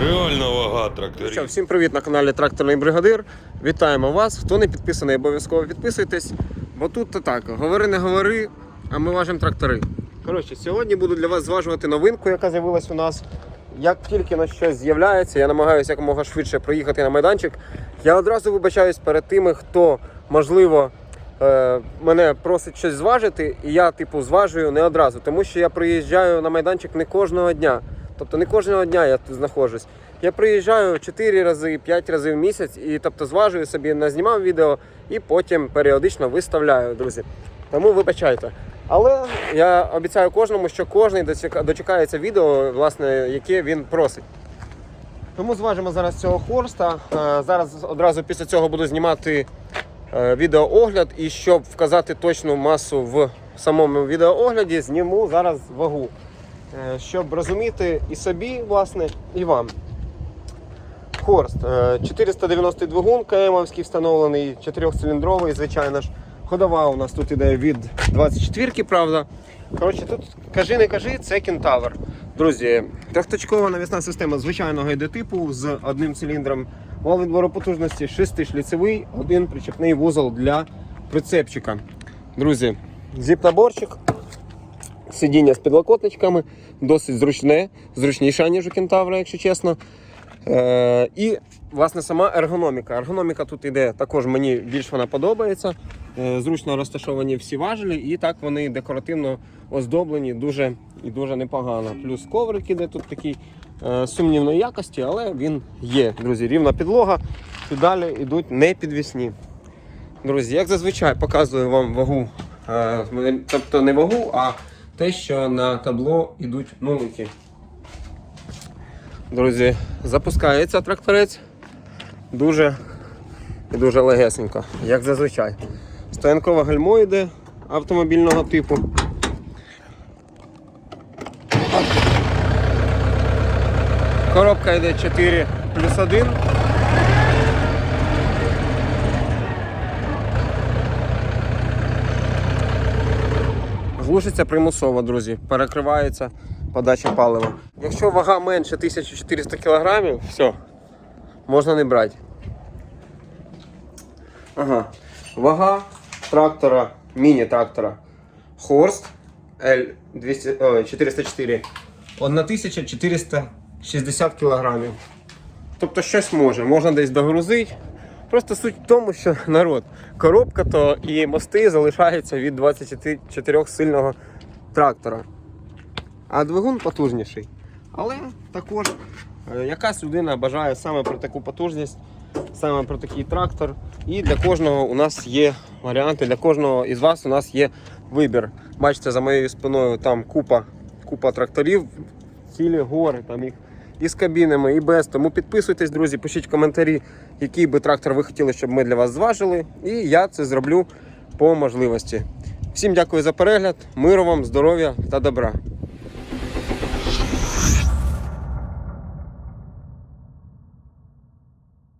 Реально вага Що, тракторів. всім привіт на каналі Тракторний Бригадир. Вітаємо вас. Хто не підписаний, обов'язково підписуйтесь. Бо тут то так, говори не говори, а ми важимо трактори. Коротше, сьогодні буду для вас зважувати новинку, яка з'явилась у нас. Як тільки на щось з'являється, я намагаюся якомога швидше проїхати на майданчик. Я одразу вибачаюсь перед тими, хто, можливо, е, мене просить щось зважити, і я, типу, зважую не одразу, тому що я приїжджаю на майданчик не кожного дня. Тобто не кожного дня я тут знаходжусь. Я приїжджаю 4 рази, 5 разів в місяць і тобто зважую собі, назнімав відео і потім періодично виставляю, друзі. Тому вибачайте. Але я обіцяю кожному, що кожен дочекається відео, власне, яке він просить. Тому зважимо зараз цього хорста. Е, Зараз одразу після цього буду знімати е, відеоогляд. І щоб вказати точну масу в самому відеоогляді, зніму зараз вагу. Е, Щоб розуміти і собі, власне, і вам. Хорст. е, 490 двигун КМовський встановлений, 4-циліндровий, звичайно ж. Ходова у нас тут іде від 24-ки, правда. Коротше, тут кажи не кажи, це кентавр. Друзі, трьохточкова навісна система звичайного йде типу з одним циліндром. Вал потужності 6-шліцевий, один причепний вузол для прицепчика. Друзі, зіп-наборчик, сидіння з підлокотничками, досить зручне, зручніше, ніж у кентавра, якщо чесно. Е, і власне сама ергономіка. Ергономіка тут іде також мені більш вона подобається. Е, зручно розташовані всі важелі, і так вони декоративно оздоблені дуже і дуже непогано. Плюс коврик іде тут такий е, сумнівної якості, але він є. Друзі, рівна підлога. Педалі йдуть не підвісні. Друзі, як зазвичай показую вам вагу, е, тобто не вагу, а те, що на табло йдуть нулики. Друзі, запускається тракторець дуже і дуже легесенько, як зазвичай. Стоянкове гальмо йде автомобільного типу. Коробка йде 4 плюс 1. Глушиться примусово, друзі. Перекривається подача палива. Якщо вага менше 1400 кг, все, можна не брати. Ага. Вага трактора, міні-трактора Хорст L404 1460 кг. Тобто щось може, можна десь догрузити. Просто суть в тому, що народ, коробка то і мости залишаються від 24 сильного трактора. А двигун потужніший. Але також е, якась людина бажає саме про таку потужність, саме про такий трактор. І для кожного у нас є варіанти, для кожного із вас у нас є вибір. Бачите, за моєю спиною там купа, купа тракторів, цілі гори, там їх і з кабінами, і без. Тому підписуйтесь, друзі, пишіть коментарі, який би трактор ви хотіли, щоб ми для вас зважили. І я це зроблю по можливості. Всім дякую за перегляд, миру вам, здоров'я та добра.